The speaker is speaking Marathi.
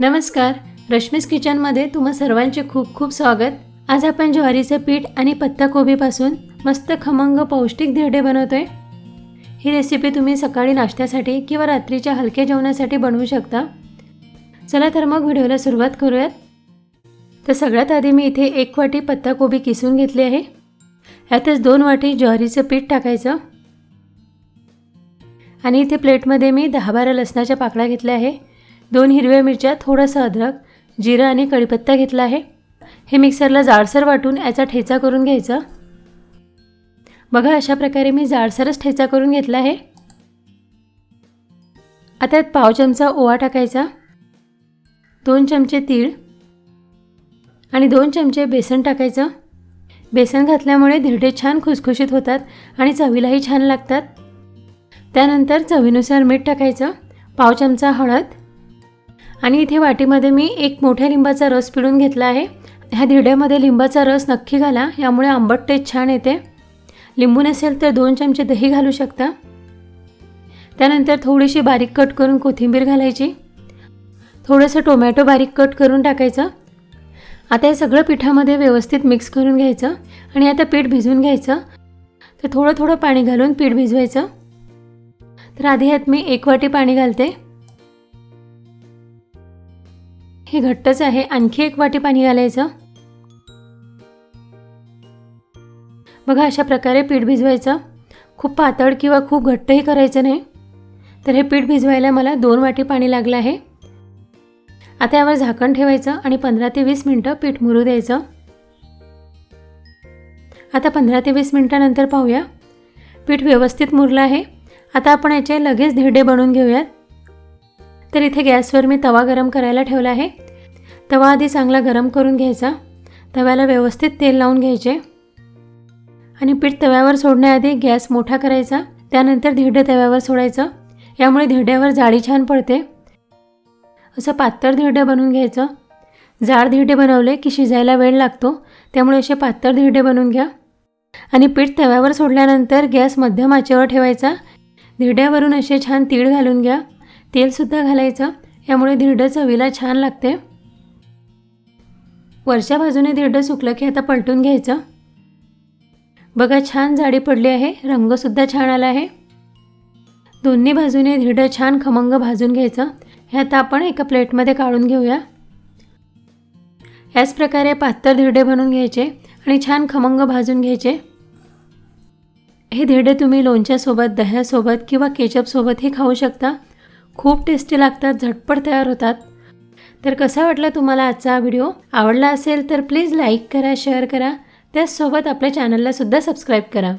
नमस्कार रश्मीस किचनमध्ये तुम्हा सर्वांचे खूप खूप स्वागत. आज आपण ज्वारीचं पीठ आणि पत्ताकोबीपासून मस्त खमंग पौष्टिक धिरडे बनवतोय. ही रेसिपी तुम्ही सकाळी नाश्त्यासाठी किंवा रात्रीच्या हलक्या जेवणासाठी बनवू शकता. चला तर मग व्हिडिओला सुरुवात करूयात. तर सगळ्यात आधी मी इथे एक वाटी पत्ताकोबी किसून घेतली आहे. यातच दोन वाटी ज्वारीचं पीठ टाकायचं. आणि इथे प्लेटमध्ये मी दहा बारा लसणाच्या पाकळ्या घेतल्या आहे. दोन हिरव्या मिरच्या थोडंसं अद्रक जिरं आणि कढीपत्ता घेतला आहे. हे मिक्सरला जाडसर वाटून याचा ठेचा करून घ्यायचा. बघा अशा प्रकारे मी जाडसरच ठेचा करून घेतला आहे. आता यात पाव चमचा ओवा टाकायचा दोन चमचे तीळ आणि दोन चमचे बेसन टाकायचं. बेसन घातल्यामुळे धिरडे छान खुसखुशीत होतात आणि चवीलाही छान लागतात. त्यानंतर चवीनुसार मीठ टाकायचं पाव चमचा हळद आणि इथे वाटीमध्ये मी एक मोठ्या लिंबाचा रस पिळून घेतला आहे. ह्या धिड्यामध्ये लिंबाचा रस नक्की घाला यामुळे आंबट टेस्ट छान येते. लिंबू नसेल तर दोन चमचे दही घालू शकता. त्यानंतर थोडीशी बारीक कट करून कोथिंबीर घालायची. थोडंसं टोमॅटो बारीक कट करून टाकायचं. आता हे सगळं पिठामध्ये व्यवस्थित मिक्स करून घ्यायचं आणि आता पीठ भिजवून घ्यायचं. तर थोडं थोडं पाणी घालून पीठ भिजवायचं. तर आधी ह्यात मी एक वाटी पाणी घालते. हे घट्टच आहे. आणखी एक वाटी पाणी घालायचं. बघा अशा प्रकारे पीठ भिजवायचं. खूप पातळ किंवा खूप घट्टही करायचं नाही. तर हे पीठ भिजवायला मला दोन वाटी पाणी लागलं आहे. आता यावर झाकण ठेवायचं आणि पंधरा ते वीस मिनटं पीठ मुरू द्यायचं. आता पंधरा ते वीस मिनटानंतर पाहूया. पीठ व्यवस्थित मुरलं आहे. आता आपण याचे लगेच धिरडे बनवून घेऊयात. तर इथे गॅसवर मी तवा गरम करायला ठेवला आहे. तवा आधी चांगला गरम करून घ्यायचा. तव्याला व्यवस्थित तेल लावून घ्यायचे. आणि पीठ तव्यावर सोडण्याआधी गॅस मोठा करायचा. त्यानंतर धिडं तव्यावर सोडायचं. यामुळे धिरड्यावर जाळी छान पडते. असं पातळ धिरडे बनवून घ्यायचं. जाड धिरडे बनवले की शिजायला वेळ लागतो. त्यामुळे असे पातळ धिरडे बनवून घ्या. आणि पीठ तव्यावर सोडल्यानंतर गॅस मध्यम आचेवर ठेवायचा. धिरड्यावरून असे छान तीळ घालून घ्या. तेलसुद्धा घालायचं. यामुळे धिरडं चवीला छान लागते. वरच्या बाजूने धिरडं सुकलं की आता पलटून घ्यायचं. बघा छान जाडी पडली आहे. रंगसुद्धा छान आला आहे. दोन्ही बाजूने धिरडं छान खमंग भाजून घ्यायचं. हे आता आपण एका प्लेटमध्ये काढून घेऊया. याच प्रकारे पातळ धिरडे बनवून घ्यायचे आणि छान खमंग भाजून घ्यायचे. हे धिरडे तुम्ही लोणच्यासोबत दह्यासोबत किंवा केचपसोबतही खाऊ शकता. खूप टेस्टी लागतात झटपट तयार होतात. तर कसा वाटला तुम्हाला आजचा व्हिडिओ? आवडला असेल तर प्लीज लाईक करा शेअर करा. त्याचसोबत आपल्या चॅनललासुद्धा सबस्क्राईब करा.